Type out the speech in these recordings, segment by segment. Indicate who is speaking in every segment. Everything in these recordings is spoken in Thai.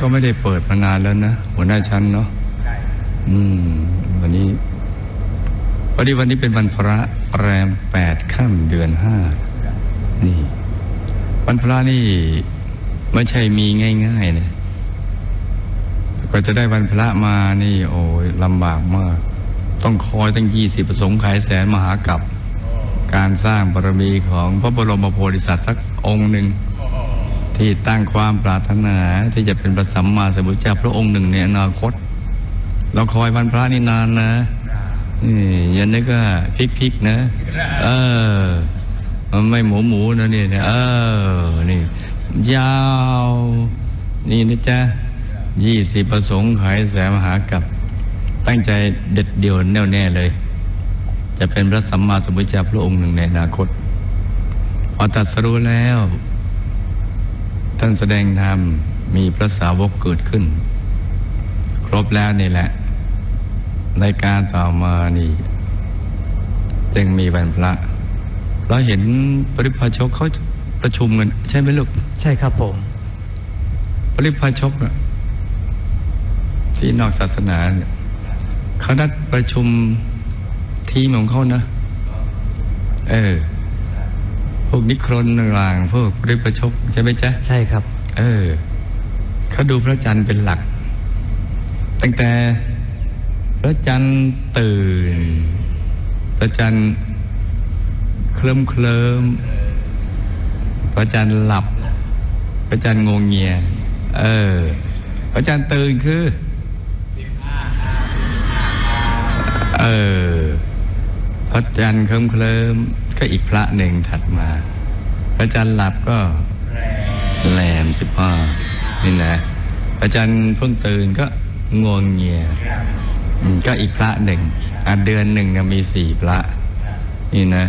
Speaker 1: ก็ไม่ได้เปิดมานานแล้วนะหัวหน้าชั้นเนาะอืม วันนี้วันนี้วันนี้เป็นวันพระแรมแปดค่ำเดือนห้านี่ วันพระนี่ไม่ใช่มีง่ายๆนะกว่าจะได้วันพระมานี่ โอ้ยลำบากมาก ต้องคอยตั้งยี่สิบประสงค์ขายแสนมหากับการสร้างบารมีของพระบรมโพธิสัตว์สักองค์หนึ่ง ที่ตั้งความปรารถนาที่จะเป็นพระสัมมาสัมพุทธเจ้าพระองค์หนึ่งในอนาคต เราคอยวันพระนี่นานนะนี่อยันนี้ก็พลิกๆนะ เออ มันไม่หมูหมูนะเนี่นะเออ นี่ ยาว นี่นะจ๊ะยี่สิบประสงค์ขายแสมหากับ ตั้งใจเด็ดเดี่ยวแน่วแน่เลย จะเป็นพระสัมมาสัมพุทธเจ้าพระองค์หนึ่งในอนาคตพอตัดสรู้แล้ว ท่านแสดงธรรมมีพระสาวกเกิดขึ้น ครบแล้วนี่แหละ ในการต่อมานี่จึงมีวันพระเราเห็นปริพาชกเขาประชุมกันใช่ไหมลูก
Speaker 2: ใช่ครับผม
Speaker 1: ปริพาชกน่ะที่นอกศาสนาเนี่ยเขานัดประชุมทีมของเขานะ เออ พวกนิครนต่างๆพวกปริพาชกใช่ไหมจ๊ะ
Speaker 2: ใช่ครับ
Speaker 1: เออเขาดูพระจันทร์เป็นหลัก ตั้งแต่พระจันทร์ตื่น พระจันทร์เคลิ้มเคลิมพระจันทร์หลับ พระจันทร์งงเงีย เออ พระจันทร์ตื่นคือเออ พระจันทร์เคลิ้มเคลิมก็อีกพระหนึ่งถัดมา พระจันทร์หลับก็แรมสิบห้านี่นะอาจารย์เพิ่งตื่นก็งวงเงียก็อีกพระหนึ่งอะเดือนหนึ่งเนี่ยมีสี่พระ นี่นะ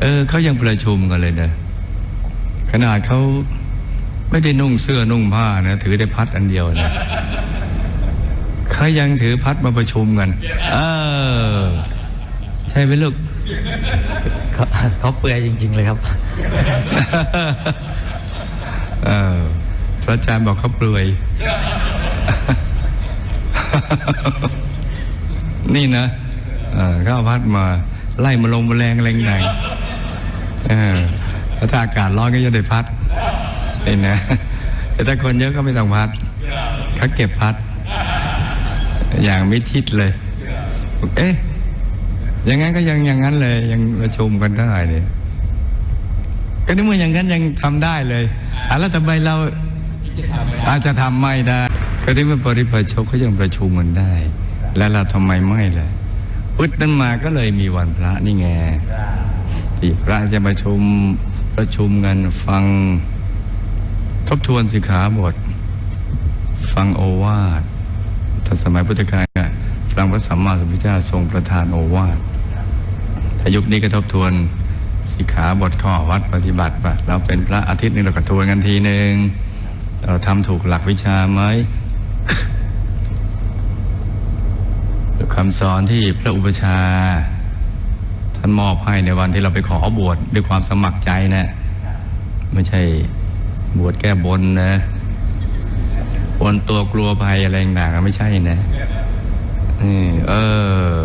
Speaker 1: เออเขายังประชุมกันเลยเนะขนาดเขาไม่ได้นุ่งเสื้อนุ่งผ้านะ ถือได้พัดอันเดียวนะเขายังถือพัดมาประชุมกัน เออ ช่ไหมลูก
Speaker 2: เขาเขาเปลือยจริง ๆ เลยครับ
Speaker 1: เออพระอาจารย์บอกเขาเปลือย นี่นะเออเขาเอาพัดมา ไล่มาลงมาแรงแรงไหนเออแล้วถ้าอากาศร้อนก็จะได้พัดนี่นะ แต่ถ้าคนเยอะก็ไม่ต้องพัด เขาเก็บพัด อย่างมิดชิดเลยบอกเอ๊ะ อย่างนั้นก็ยังอย่างนั้นเลย ยังประชุมกันได้เนี่ยก็นี่เมื่ออย่างนั้นยังทำได้เลยอะแล้วทำไมเราอาจจะทำไม่ได้ ก็นี่เมื่อปริพาชกเขายังประชุมกันได้ แล้วเราทำไมไม่ล่ะพุทธนั้นมาก็เลยมีวันพระนี่ไงที่พระจะประชุมประชุมกันฟังทบทวนสิกขาบท ฟังโอวาทถ้าสมัยพุทธกาลฟังพระสัมมาสัมพุทธเจ้าทรงประทานโอวาท ถ้ายุคนี้ก็ทบทวนสิกขาบทข้อวัดปฏิบัติปะเราเป็นพระอาทิตย์หนึ่งเราก็ทวนกันทีหนึ่งเราทำถูกหลักวิชาไหมคำสอนที่พระอุปชา ท่านมอบให้ในวันที่เราไปขอบวชด้วยความสมัครใจนะไม่ใช่บวชแก้บนนะบนตัวกลัวภัยอะไรต่างๆไม่ใช่นะนี่เออ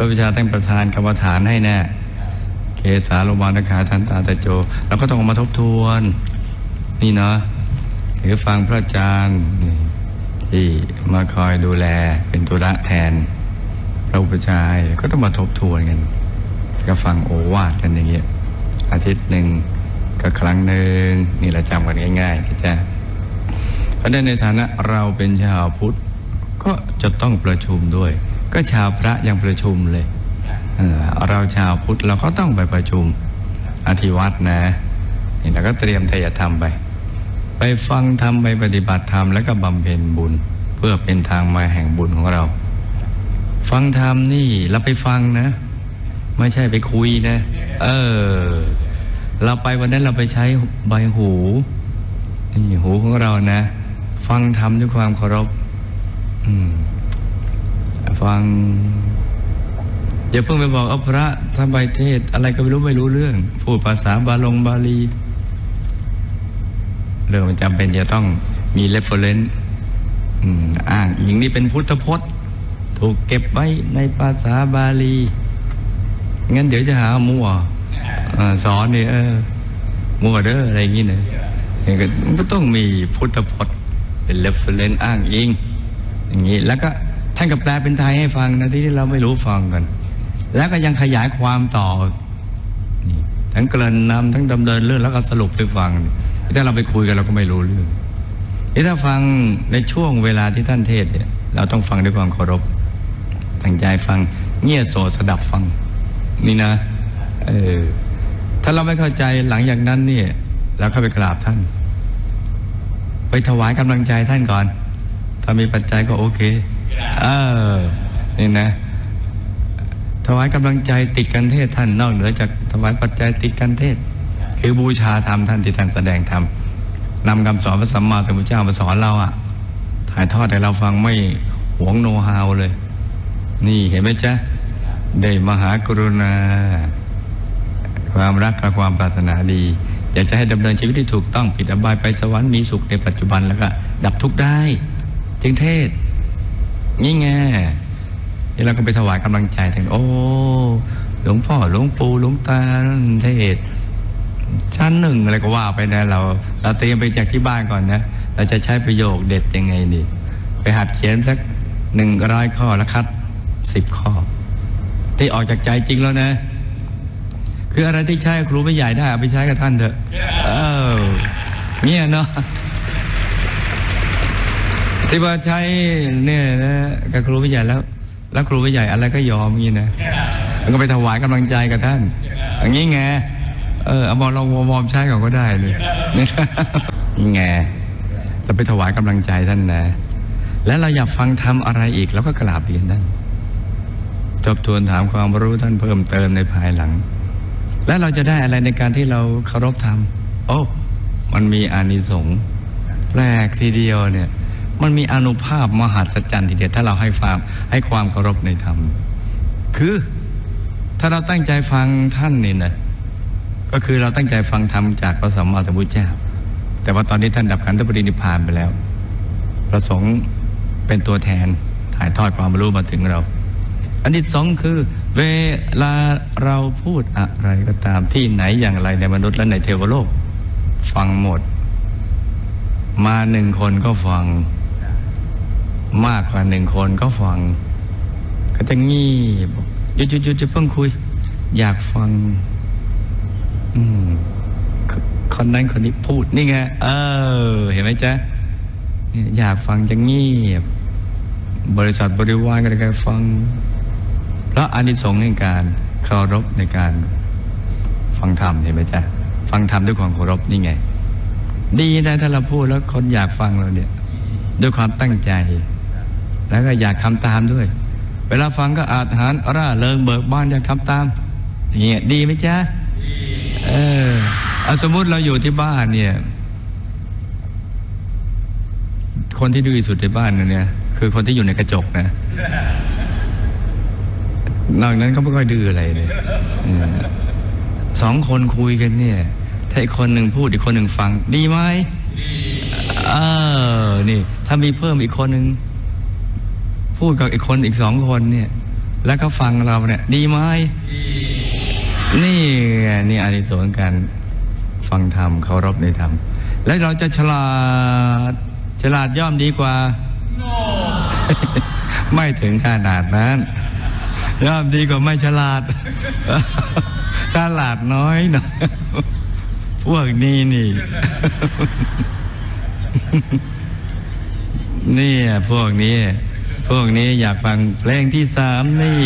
Speaker 1: ระวิชาท่านประธานกรรมฐานให้แน่เกสาโลมาตขาทันตาตะโจเราก็ต้องมาทบทวน นี่เนาะหรือฟังพระอาจารย์ที่มาคอยดูแลเป็นตุระแทนพระอุปชายก็ต้องมาทบทวนกันก็ฟังโอวาทกันอย่างเงี้ยอาทิตย์หนึ่งก็ครั้งหนึ่งนี่เราจำกันง่ายๆนะจ๊ะเพราะฉะนั้นในฐานะเราเป็นชาวพุทธก็จะต้องประชุมด้วย ก็ชาวพระยังประชุมเลยเออเราชาวพุทธเราก็ต้องไปประชุมอธิวัตนะนี่เราก็เตรียมทายธรรมไป ไปฟังธรรมไปปฏิบัติธรรมแล้วก็บำเพ็ญบุญ เพื่อเป็นทางมาแห่งบุญของเรา ฟังธรรมนี่เราไปฟังนะ ไม่ใช่ไปคุยนะ เออ เราไปวันนั้นเราไปใช้ใบหูนี่หูของเรานะ ฟังธรรมด้วยความเคารพ อืม ฟัง อย่าเพิ่งไปบอกเอาพระท่านใบเทศ อะไรก็ไม่รู้ไม่รู้เรื่อง พูดภาษาบาลงบาลี เรื่องมันจำเป็นจะต้องมีเรฟเฟอร์เรนซ์อ้างอิงนี่เป็นพุทธพจน์ ถูกเก็บไว้ในภาษาบาลี งั้นเดี๋ยวจะหามั่วเอ่อสอนเนี่ยเออมั่วเด้ออะไรอย่างงี้นะอย่างก็มันก็ต้องมีพุทธพจน์ เป็นเรฟเฟอรนซ์อ้างอิงอย่างนี้แล้วก็ ท่านก็แปลเป็นไทยให้ฟังนะที่เราไม่รู้ฟังกัน แล้วก็ยังขยายความต่อ ทั้งเกริ่นนำทั้งดำเนินเรื่องแล้วก็สรุปให้ฟังถ้าเราไปคุยกันเราก็ไม่รู้เรื่องถ้าฟังในช่วงเวลาที่ท่านเทศเนี่ยเราต้องฟังด้วยความเคารพตั้งใจฟัง เงียบโสดสดับฟัง นี่นะเออถ้าเราไม่เข้าใจหลังจากนั้นเนี่ยเราเข้าไปกราบท่าน ไปถวายกำลังใจท่านก่อน ถ้ามีปัจจัยก็โอเค เออนี่นะ ถวายกำลังใจติดกันเทศท่านนอกเหนือจากถวายปัจจัยติดกันเทศ คือบูชาธรรมท่านที่ท่านแสดงธรรมนำคำสอนพระสัมมาสัมพุทธเจ้ามาสอนเราอะถ่ายทอดให้เราฟังไม่หวงโนฮาวเลย นี่เห็นไหมจ๊ะ ได้มหากรุณา ความรักและความปรารถนาดี อยากจะให้ดำเนินชีวิตที่ถูกต้องผิดอบายไปสวรรค์มีสุขในปัจจุบันแล้วก็ ดับทุกข์ได้ จึงเทศ นี่ไงนี่เราก็ไปถวายกำลังใจถึงโอ้หลวงพ่อหลวงปู่หลวงตาเทศชั้นหนึ่งอะไรก็ว่าไปนะเรา เราเตรียมไปจากที่บ้านก่อนนะเราจะใช้ประโยคเด็ดยังไงดีไปหัดเขียนสักหนึ่งร้อยข้อแล้วคัดสิบข้อ ที่ออกจากใจจริงแล้วนะ คืออะไรที่ใช้ครูไม่ใหญ่ได้เอาไปใช้กับท่านเถอะ เออเนี่ยเนาะ ที่ว่าใช้เนี่ยนะกับครูผู้ใหญ่แล้ว แล้วครูผู้ใหญ่อะไรก็ยอมงี้นะแล้วก็ไปถวายกำลังใจกับท่าน อย่างนี้ไงเออเอามอลองวอมใช้ก่อนก็ได้เลยนี่ไงเราไปถวายกำลังใจท่านนะ แล้วเราอยากฟังทำอะไรอีกเราก็กราบเรียนท่านทบทวนถามความรู้ท่านเพิ่มเติมในภายหลัง แล้วเราจะได้อะไรในการที่เราเคารพธรรมโอ้มันมีอานิสงส์แปลกทีเดียวเนี่ย มันมีอนุภาพมหัศจรรย์ทีเดียวถ้าเราให้ความให้ความเคารพในธรรม คือถ้าเราตั้งใจฟังท่านนี่นะก็คือเราตั้งใจฟังธรรมจากพระสัมมาสัมพุทธเจ้า แต่ว่าตอนนี้ท่านดับขันธปรินิพพานไปแล้ว ประสงค์เป็นตัวแทนถ่ายทอดความรู้มาถึงเรา อันที่สองคือ เวลาเราพูดอะไรก็ตามที่ไหนอย่างไรในมนุษย์และในเทวโลก ฟังหมด มาหนึ่งคนก็ฟัง มากกว่าหนึ่งคนก็ฟัง ก็จะงีบหยุดหยุดหยุดจะเพิ่งคุย อยากฟัง อืมคคนนั้นคนนี้พูดนี่ไงเออ เห็นไหมจ๊ะอยากฟังจะงีบบริษัทบริวารก็ได้การฟังเพราะอานิสงส์ในการเคารพในการฟังธรรมเห็นไหมจ๊ะฟังธรรมด้วยความเคารพนี่ไง ดีนะถ้าเราพูดแล้วคนอยากฟังเราเนี่ย ด้วยความตั้งใจ แล้วก็อยากทำตามด้วย เวลาฟังก็อาจหารร่าเริงเบิกบานอยากทำตามเงี้ยดีไหมจ๊ะเออเอาสมมติเราอยู่ที่บ้านเนี่ย คนที่ดื้อที่สุดในบ้านเนี่ย คือคนที่อยู่ในกระจกนะนอกนั้นเขาไม่ค่อยดื้ออะไรเลยอสองคนคุยกันเนี่ย ถ้าอีกคนหนึ่งพูดอีกคนหนึ่งฟัง ดีไหมเออ นี่ ถ้ามีเพิ่มอีกคนหนึ่ง พูดกับอีกคนอีกสองคนเนี่ย แล้วก็ฟังเราเนี่ย ดีไหมนี่ไงนี่อานิสงส์การฟังธรรมเคารพในธรรม แล้วเราจะฉลาด ฉลาดย่อมดีกว่าไม่ถึงขนาดนั้น ย่อมดีกว่าไม่ฉลาด ฉลาดน้อยหน่อยพวกนี้นี่ เนี่ยพวกนี้ พวกนี้อยากฟังเพลงที่สามนี่